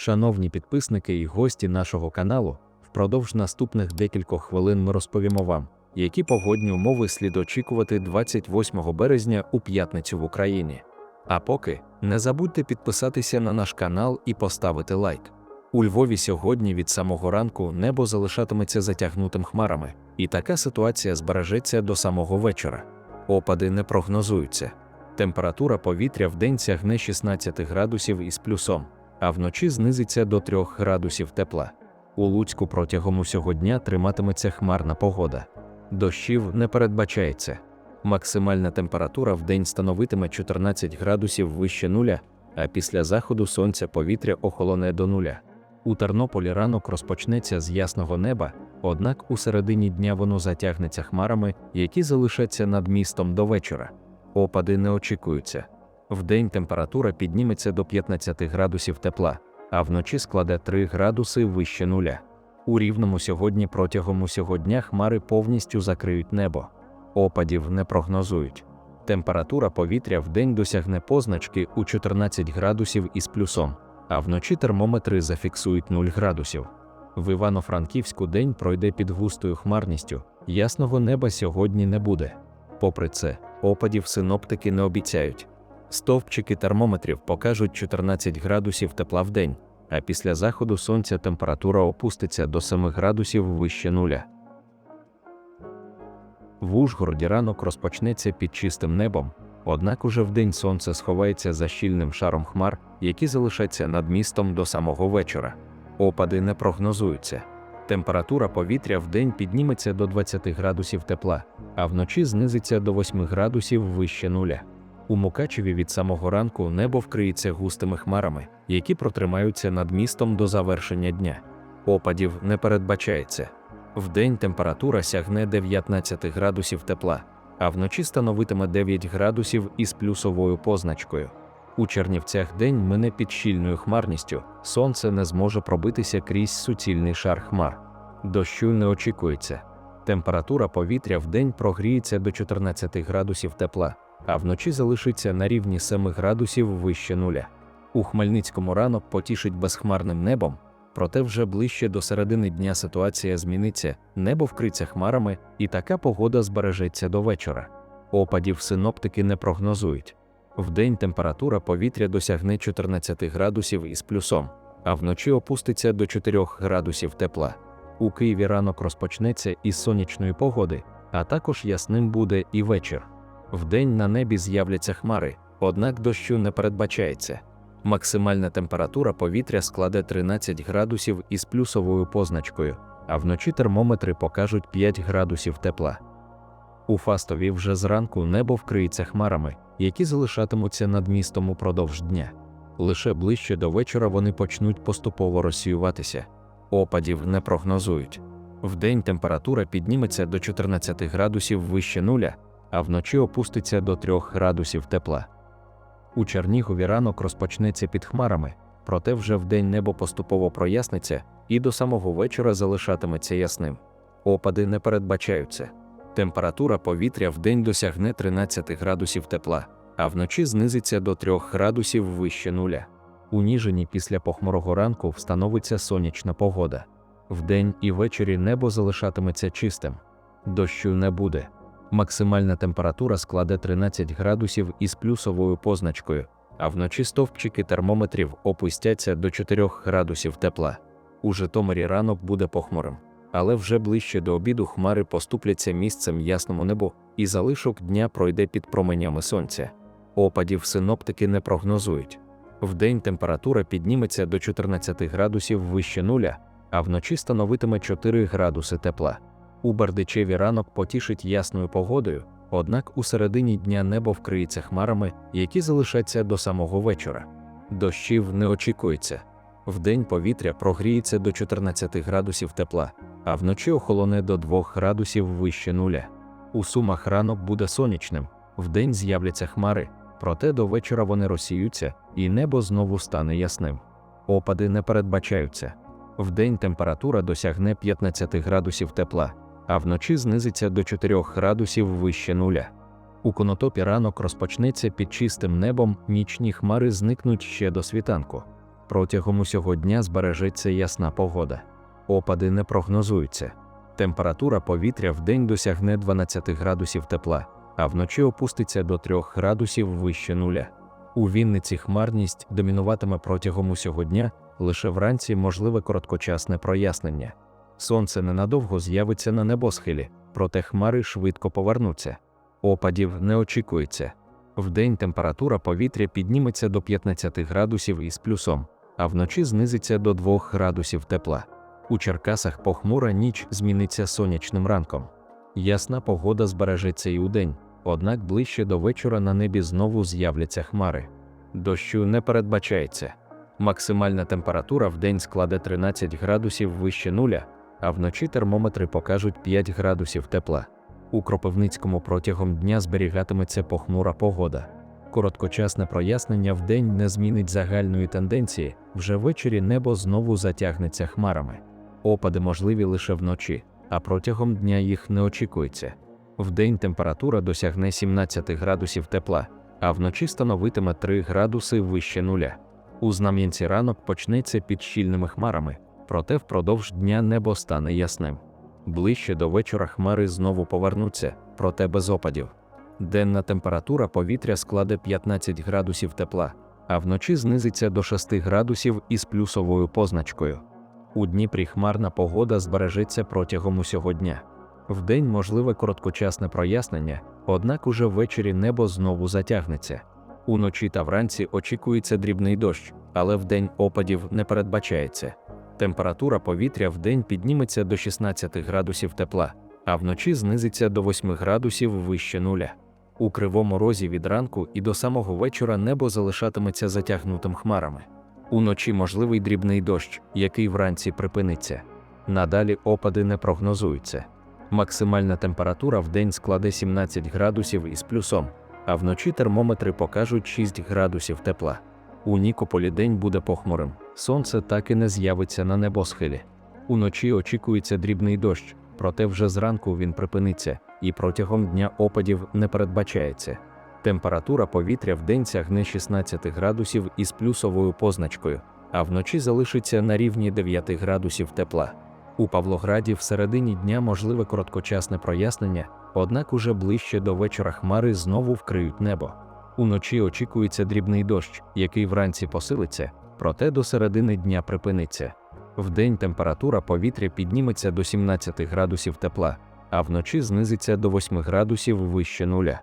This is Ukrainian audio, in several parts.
Шановні підписники і гості нашого каналу, впродовж наступних декількох хвилин ми розповімо вам, які погодні умови слід очікувати 28 березня у п'ятницю в Україні. А поки не забудьте підписатися на наш канал і поставити лайк. У Львові сьогодні від самого ранку небо залишатиметься затягнутим хмарами, і така ситуація збережеться до самого вечора. Опади не прогнозуються. Температура повітря в день сягне 16 градусів із плюсом, а вночі знизиться до 3 градусів тепла. У Луцьку протягом усього дня триматиметься хмарна погода. Дощів не передбачається. Максимальна температура в день становитиме 14 градусів вище нуля, а після заходу сонця повітря охолоне до нуля. У Тернополі ранок розпочнеться з ясного неба, однак у середині дня воно затягнеться хмарами, які залишаться над містом до вечора. Опади не очікуються. Вдень температура підніметься до 15 градусів тепла, а вночі складе 3 градуси вище нуля. У рівному сьогодні протягом усього дня хмари повністю закриють небо. Опадів не прогнозують. Температура повітря вдень досягне позначки у 14 градусів із плюсом, а вночі термометри зафіксують 0 градусів. В Івано-Франківську день пройде під густою хмарністю, ясного неба сьогодні не буде. Попри це, опадів синоптики не обіцяють. Стовпчики термометрів покажуть 14 градусів тепла в день, а після заходу сонця температура опуститься до 7 градусів вище нуля. В Ужгороді ранок розпочнеться під чистим небом, однак уже вдень сонце сховається за щільним шаром хмар, які залишаться над містом до самого вечора. Опади не прогнозуються. Температура повітря вдень підніметься до 20 градусів тепла, а вночі знизиться до 8 градусів вище нуля. У Мукачеві від самого ранку небо вкриється густими хмарами, які протримаються над містом до завершення дня. Опадів не передбачається. Вдень температура сягне 19 градусів тепла, а вночі становитиме 9 градусів із плюсовою позначкою. У Чернівцях день мине під щільною хмарністю, сонце не зможе пробитися крізь суцільний шар хмар. Дощу не очікується. Температура повітря вдень прогріється до 14 градусів тепла, а вночі залишиться на рівні 7 градусів вище нуля. У Хмельницькому ранок потішить безхмарним небом, проте вже ближче до середини дня ситуація зміниться, небо вкриться хмарами, і така погода збережеться до вечора. Опадів синоптики не прогнозують. Вдень температура повітря досягне 14 градусів із плюсом, а вночі опуститься до 4 градусів тепла. У Києві ранок розпочнеться із сонячної погоди, а також ясним буде і вечір. Вдень на небі з'являться хмари, однак дощу не передбачається. Максимальна температура повітря складе 13 градусів із плюсовою позначкою, а вночі термометри покажуть 5 градусів тепла. У Фастові вже зранку небо вкриється хмарами, які залишатимуться над містом упродовж дня. Лише ближче до вечора вони почнуть поступово розсіюватися. Опадів не прогнозують. Вдень температура підніметься до 14 градусів вище нуля, а вночі опуститься до 3 градусів тепла. У Чернігові ранок розпочнеться під хмарами, проте вже вдень небо поступово проясниться і до самого вечора залишатиметься ясним. Опади не передбачаються. Температура повітря вдень досягне 13 градусів тепла, а вночі знизиться до 3 градусів вище нуля. У Ніжині після похмурого ранку встановиться сонячна погода. Вдень і ввечері небо залишатиметься чистим. Дощу не буде. Максимальна температура складе 13 градусів із плюсовою позначкою, а вночі стовпчики термометрів опустяться до 4 градусів тепла. У Житомирі ранок буде похмурим, але вже ближче до обіду хмари поступляться місцем ясному небу, і залишок дня пройде під променями сонця. Опадів синоптики не прогнозують. Вдень температура підніметься до 14 градусів вище нуля, а вночі становитиме 4 градуси тепла. У Бердичеві ранок потішить ясною погодою, однак у середині дня небо вкриється хмарами, які залишаться до самого вечора. Дощів не очікується. Вдень повітря прогріється до 14 градусів тепла, а вночі охолоне до 2 градусів вище нуля. У сумах ранок буде сонячним, вдень з'являться хмари, проте до вечора вони розсіються, і небо знову стане ясним. Опади не передбачаються. Вдень температура досягне 15 градусів тепла, а вночі знизиться до 4 градусів вище нуля. У конотопі ранок розпочнеться під чистим небом, нічні хмари зникнуть ще до світанку. Протягом усього дня збережеться ясна погода. Опади не прогнозуються. Температура повітря в день досягне 12 градусів тепла, а вночі опуститься до 3 градусів вище нуля. У Вінниці хмарність домінуватиме протягом усього дня, лише вранці можливе короткочасне прояснення. Сонце ненадовго з'явиться на небосхилі, проте хмари швидко повернуться. Опадів не очікується. Вдень температура повітря підніметься до 15 градусів із плюсом, а вночі знизиться до 2 градусів тепла. У Черкасах похмура ніч зміниться сонячним ранком. Ясна погода збережеться і удень, однак ближче до вечора на небі знову з'являться хмари. Дощу не передбачається. Максимальна температура в день складе 13 градусів вище нуля, а вночі термометри покажуть 5 градусів тепла. У Кропивницькому протягом дня зберігатиметься похмура погода. Короткочасне прояснення в день не змінить загальної тенденції, вже ввечері небо знову затягнеться хмарами. Опади можливі лише вночі, а протягом дня їх не очікується. Вдень температура досягне 17 градусів тепла, а вночі становитиме 3 градуси вище нуля. У Знам'янці ранок почнеться під щільними хмарами, проте впродовж дня небо стане ясним. Ближче до вечора хмари знову повернуться, проте без опадів. Денна температура повітря складе 15 градусів тепла, а вночі знизиться до 6 градусів із плюсовою позначкою. У Дніпрі хмарна погода збережеться протягом усього дня. Вдень можливе короткочасне прояснення, однак уже ввечері небо знову затягнеться. Уночі та вранці очікується дрібний дощ, але вдень опадів не передбачається. Температура повітря вдень підніметься до 16 градусів тепла, а вночі знизиться до 8 градусів вище нуля. У кривому розі від ранку і до самого вечора небо залишатиметься затягнутим хмарами. Уночі можливий дрібний дощ, який вранці припиниться. Надалі опади не прогнозуються. Максимальна температура в день складе 17 градусів із плюсом, а вночі термометри покажуть 6 градусів тепла. У Нікополі день буде похмурим, сонце так і не з'явиться на небосхилі. Уночі очікується дрібний дощ, проте вже зранку він припиниться, і протягом дня опадів не передбачається. Температура повітря в день сягне 16 градусів із плюсовою позначкою, а вночі залишиться на рівні 9 градусів тепла. У Павлограді в середині дня можливе короткочасне прояснення, однак уже ближче до вечора хмари знову вкриють небо. Уночі очікується дрібний дощ, який вранці посилиться, проте до середини дня припиниться. Вдень температура повітря підніметься до 17 градусів тепла, а вночі знизиться до 8 градусів вище нуля.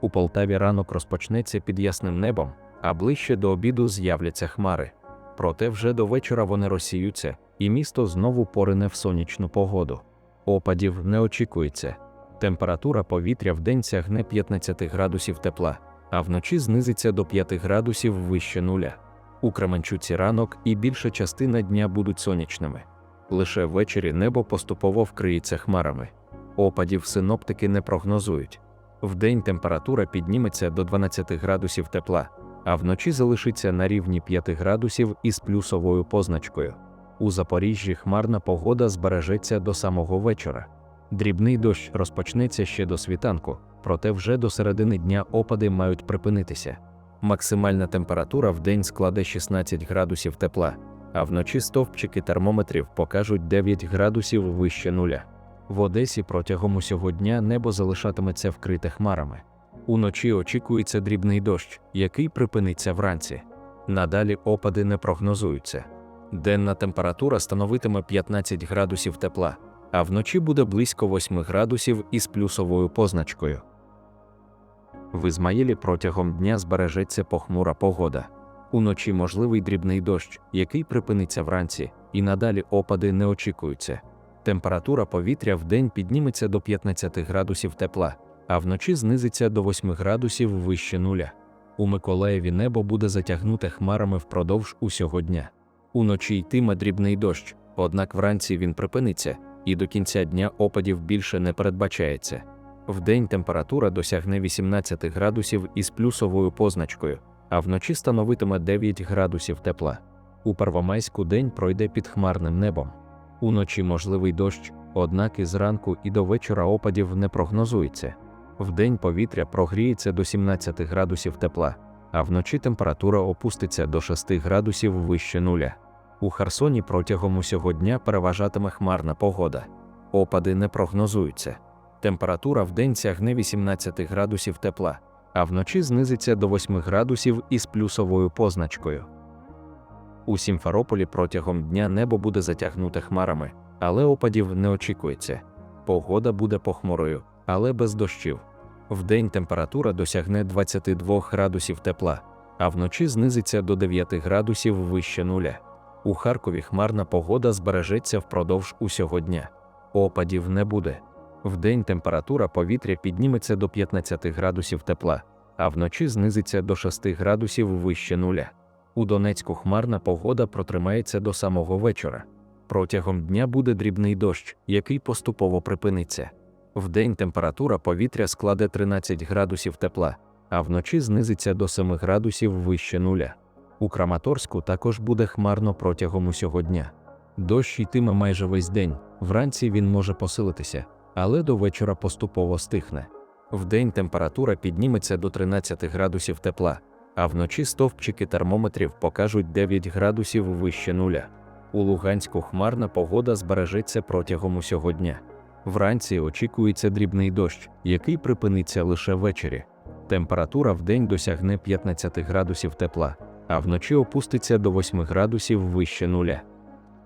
У Полтаві ранок розпочнеться під ясним небом, а ближче до обіду з'являться хмари. Проте вже до вечора вони розсіються, і місто знову порине в сонячну погоду. Опадів не очікується. Температура повітря в день сягне 15 градусів тепла, а вночі знизиться до 5 градусів вище нуля. У Кременчуці ранок і більша частина дня будуть сонячними. Лише ввечері небо поступово вкриється хмарами. Опадів синоптики не прогнозують. Вдень температура підніметься до 12 градусів тепла, а вночі залишиться на рівні 5 градусів із плюсовою позначкою. У Запоріжжі хмарна погода збережеться до самого вечора. Дрібний дощ розпочнеться ще до світанку, проте вже до середини дня опади мають припинитися. Максимальна температура в день складе 16 градусів тепла, а вночі стовпчики термометрів покажуть 9 градусів вище нуля. В Одесі протягом усього дня небо залишатиметься вкрите хмарами. Уночі очікується дрібний дощ, який припиниться вранці. Надалі опади не прогнозуються. Денна температура становитиме 15 градусів тепла, а вночі буде близько 8 градусів із плюсовою позначкою. В Ізмаїлі протягом дня збережеться похмура погода. Уночі можливий дрібний дощ, який припиниться вранці, і надалі опади не очікуються. Температура повітря в день підніметься до 15 градусів тепла, а вночі знизиться до 8 градусів вище нуля. У Миколаєві небо буде затягнуте хмарами впродовж усього дня. Уночі йтиме дрібний дощ, однак вранці він припиниться, і до кінця дня опадів більше не передбачається. Вдень температура досягне 18 градусів із плюсовою позначкою, а вночі становитиме 9 градусів тепла. У Первомайську день пройде під хмарним небом. Уночі можливий дощ, однак і зранку і до вечора опадів не прогнозується. Вдень повітря прогріється до 17 градусів тепла, а вночі температура опуститься до 6 градусів вище нуля. У Херсоні протягом усього дня переважатиме хмарна погода. Опади не прогнозуються. Температура вдень сягне 18 градусів тепла, а вночі знизиться до 8 градусів із плюсовою позначкою. У Сімферополі протягом дня небо буде затягнуте хмарами, але опадів не очікується. Погода буде похмурою, але без дощів. Вдень температура досягне 22 градусів тепла, а вночі знизиться до 9 градусів вище нуля. У Харкові хмарна погода збережеться впродовж усього дня. Опадів не буде. Вдень температура повітря підніметься до 15 градусів тепла, а вночі знизиться до 6 градусів вище нуля. У Донецьку хмарна погода протримається до самого вечора. Протягом дня буде дрібний дощ, який поступово припиниться. Вдень температура повітря складе 13 градусів тепла, а вночі знизиться до 7 градусів вище нуля. У Краматорську також буде хмарно протягом усього дня. Дощ йтиме майже весь день, вранці він може посилитися, але до вечора поступово стихне. Вдень температура підніметься до 13 градусів тепла, а вночі стовпчики термометрів покажуть 9 градусів вище нуля. У Луганську хмарна погода збережеться протягом усього дня. Вранці очікується дрібний дощ, який припиниться лише ввечері. Температура вдень досягне 15 градусів тепла, а вночі опуститься до 8 градусів вище нуля.